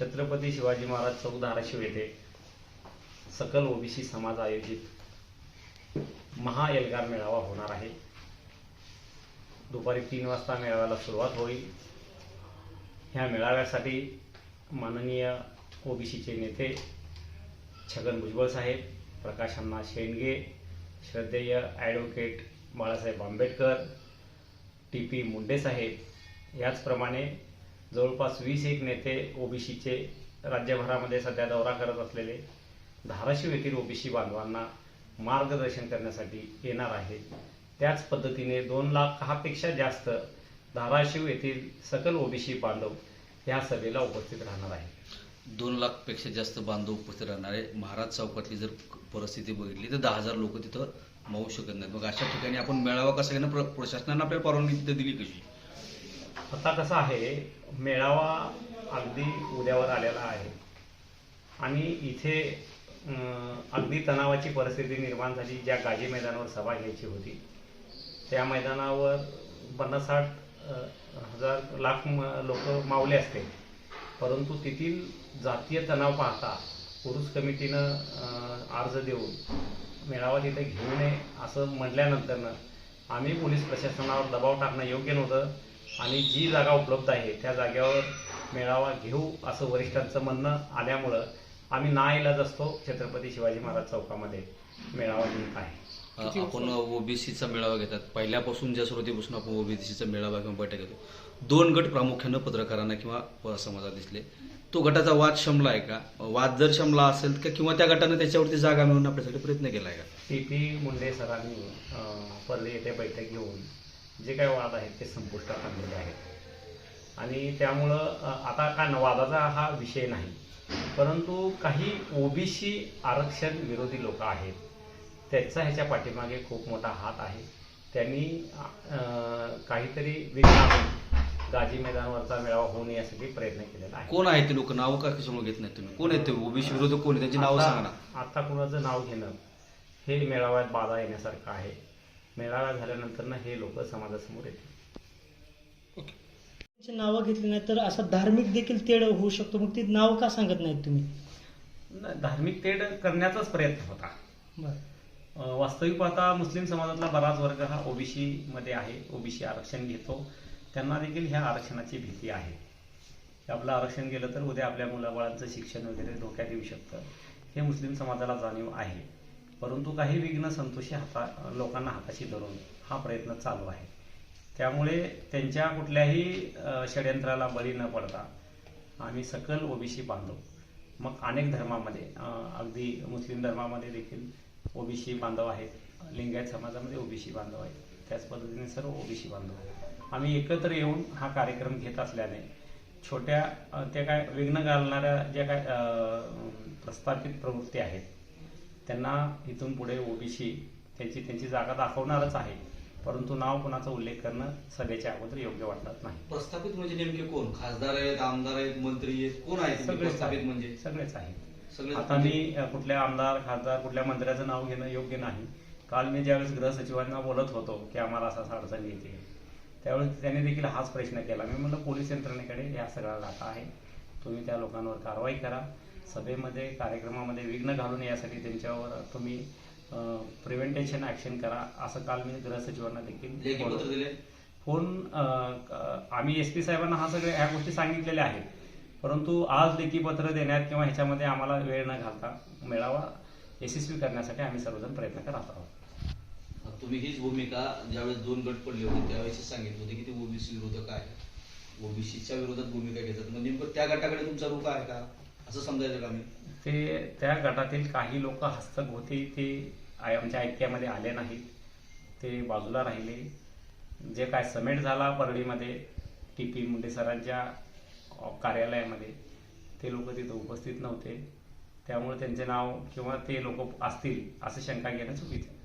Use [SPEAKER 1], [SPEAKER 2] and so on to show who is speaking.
[SPEAKER 1] छत्रपती शिवाजी महाराज चौक धाराशिव येथे सकल ओबीसी समाज आयोजित महा एल्गार मेळावा होणार आहे. दुपारी तीन वाजता मेळाव्याला सुरुवात होईल. ह्या मेळाव्यासाठी माननीय ओबीसीचे नेते छगन भुजबळ साहेब प्रकाश अण्णा शेंडगे श्रद्धेय advocate Balasaheb Ambedkar T P Munde saheb याचप्रमाणे जवळपास वीस एक नेते ओबीसीचे राज्यभरामध्ये सध्या दौरा करत असलेले धाराशिव येथील ओबीसी बांधवांना मार्गदर्शन करण्यासाठी येणार आहेत. त्याच पद्धतीने दोन लाखापेक्षा जास्त धाराशिव येथील सकल ओबीसी बांधव ह्या सभेला उपस्थित राहणार आहे
[SPEAKER 2] दोन लाखपेक्षा जास्त बांधव उपस्थित राहणार आहे महाराज चौकातली जर परिस्थिती बघितली तर दहा हजार लोक तिथं मावू शकत नाहीत. मग अशा ठिकाणी आपण मेळावा कसा घेणं? प्र- प्रशासनानं आपल्याला परवानगी तिथं दिली कशी?
[SPEAKER 1] आता कसं आहे मेळावा अगदी उद्यावर आलेला आहे. आणि इथे अगदी तणावाची परिस्थिती निर्माण झाली ज्या गाजी मैदानावर सभा घ्यायची होती. त्या मैदानावर पन्नास साठ हजार लाख लोक मावले असते. परंतु तेथील जातीय तणाव पाहता पुरुष कमिटीनं अर्ज देऊन मेळावा तिथे घेऊ नये असं म्हटल्यानंतरनं आम्ही पोलीस प्रशासनावर दबाव टाकणं योग्य नव्हतं. आणि जी जागा उपलब्ध आहे त्या जागेवर मेळावा घेऊ असं वरिष्ठांचं म्हणणं आल्यामुळं आम्ही नाईलाज असतो छत्रपती शिवाजी महाराज चौकामध्ये मेळावा घेत आहे.
[SPEAKER 2] आपण ओबीसीचा मेळावा घेतात. पहिल्यापासून ज्या सुरुवातीपासून आपण ओबीसीचा मेळावा किंवा बैठक घेतो दोन गट प्रामुख्यानं पत्रकारांना किंवा समाजात दिसले. तो गटाचा वाद शमला आहे का? वाद जर शमला असेल का किंवा त्या गटानं त्याच्यावरती जागा मिळवून आपल्यासाठी प्रयत्न केला आहे का?
[SPEAKER 1] टी पी मुंडे सरांनी परली येथे बैठक घेऊन जे काही वाद आहेत ते संपुष्टात आणलेले आहेत. आणि त्यामुळं आता का वादाचा हा विषय नाही. परंतु काही ओबीसी आरक्षण विरोधी लोक आहेत त्याचा ह्याच्या पाठीमागे खूप मोठा हात आहे. त्यांनी काहीतरी आणून गाजी मैदानावरचा मेळावा होऊ नये यासाठी प्रयत्न केलेला आहे.
[SPEAKER 2] कोण आहेत ते लोक? नाव का कशामुळे घेत नाही तुम्ही? कोण आहेत ते? ओबीसी विरोधक कोण त्यांची नावं सांगा ना.
[SPEAKER 1] आता कुणाचं नाव घेणं हे मेळाव्यात बाधा येण्यासारखं आहे. मेळावा झाल्यानंतर ना हे लोक समाजासमोर येतील.
[SPEAKER 3] नावं घेतली नाही तर असं धार्मिक देखील तेढ होऊ शकतो. मग ती नाव का सांगत नाहीत तुम्ही?
[SPEAKER 1] धार्मिक तेढ करण्याचाच प्रयत्न होता. वास्तविक पाहता मुस्लिम समाजातला बराच वर्ग हा ओबीसी मध्ये आहे ओबीसी आरक्षण घेतो. त्यांना देखील ह्या आरक्षणाची भीती आहे. आपलं आरक्षण गेलं तर उद्या आपल्या मुलाबाळांचं शिक्षण वगैरे धोक्यात येऊ शकतं. हे मुस्लिम समाजाला जाणीव आहे. परंतु काही विघ्न संतोषी हाता लोकांना हाताशी धरून हा प्रयत्न चालू आहे. त्यामुळे त्यांच्या कुठल्याही षड्यंत्राला षडयंत्राला बळी न पडता आम्ही सकल ओबीसी बांधव. मग अनेक धर्मामध्ये अगदी मुस्लिम धर्मामध्ये देखील ओबीसी बांधव आहेत. लिंगायत समाजामध्ये ओबीसी बांधव आहेत. त्याच पद्धतीने सर्व ओबीसी बांधव आम्ही एकत्र येऊन हा कार्यक्रम घेत असल्याने छोट्या त्या काय विघ्न घालणाऱ्या ज्या काय प्रस्थापित प्रवृत्ती आहेत त्यांना इथून पुढे ओबीसी त्यांची त्यांची जागा दाखवणारच आहे. परंतु नाव कोणाचा उल्लेख करणं सभेच्या अगोदर योग्य वाटत नाही.
[SPEAKER 2] प्रस्थापित म्हणजे नेमके कोण? खासदार आहेत आमदार आहेत मंत्री आहेत कोण आहेत प्रस्थापित. म्हणजे?
[SPEAKER 1] सगळेच आहेत. आता मी अ, कुठल्या आमदार खासदार कुठल्या मंत्र्याचं नाव घेणं योग्य नाही. काल मी ज्यावेळेस गृह सचिवांना बोलत होतो की आम्हाला असा असा अडचण येते त्यावेळेस त्यांनी देखील हाच प्रश्न केला. मी म्हणलं पोलीस यंत्रणेकडे या सगळा डाटा आहे. तुम्ही त्या लोकांवर कारवाई करा. सभेमध्ये कार्यक्रमामध्ये विघ्न घालून यासाठी त्यांच्यावर तुम्ही प्रिव्हेंटेशन ॲक्शन करा असं काल मी गृह सचिवांना देखील फोन आम्ही एस पी साहेबांना हा सगळे ह्या गोष्टी सांगितलेल्या आहेत. परंतु आज लेखी पत्र देण्यात किंवा ह्याच्यामध्ये आम्हाला वेळ न घालता मेळावा यशस्वी करण्यासाठी आम्ही सर्वजण प्रयत्न करत आहोत.
[SPEAKER 2] तुम्ही हीच भूमिका ज्यावेळेस दोन गट पडले होते त्यावेळेस सांगितलं होते की ते ओबीसी विरोधक आहे. ओबीसीच्या विरोधात भूमिका घेतात. मग नेमकं त्या गटाकडे तुमचा रुख आहे का? असं समजायचं का मी?
[SPEAKER 1] ते त्या गटातील काही लोक हस्तक होते ते आय- म्हणजे आमच्या ऐक्यामध्ये आले नाहीत. ते बाजूला राहिले. जे काय समेट झाला परळीमध्ये टी पी मुंडे सरांच्या कार्यालयामध्ये ते लोक तिथं उपस्थित नव्हते. त्यामुळे त्यांचे नाव किंवा ते लोक असतील असं शंका घेणं चुकीचं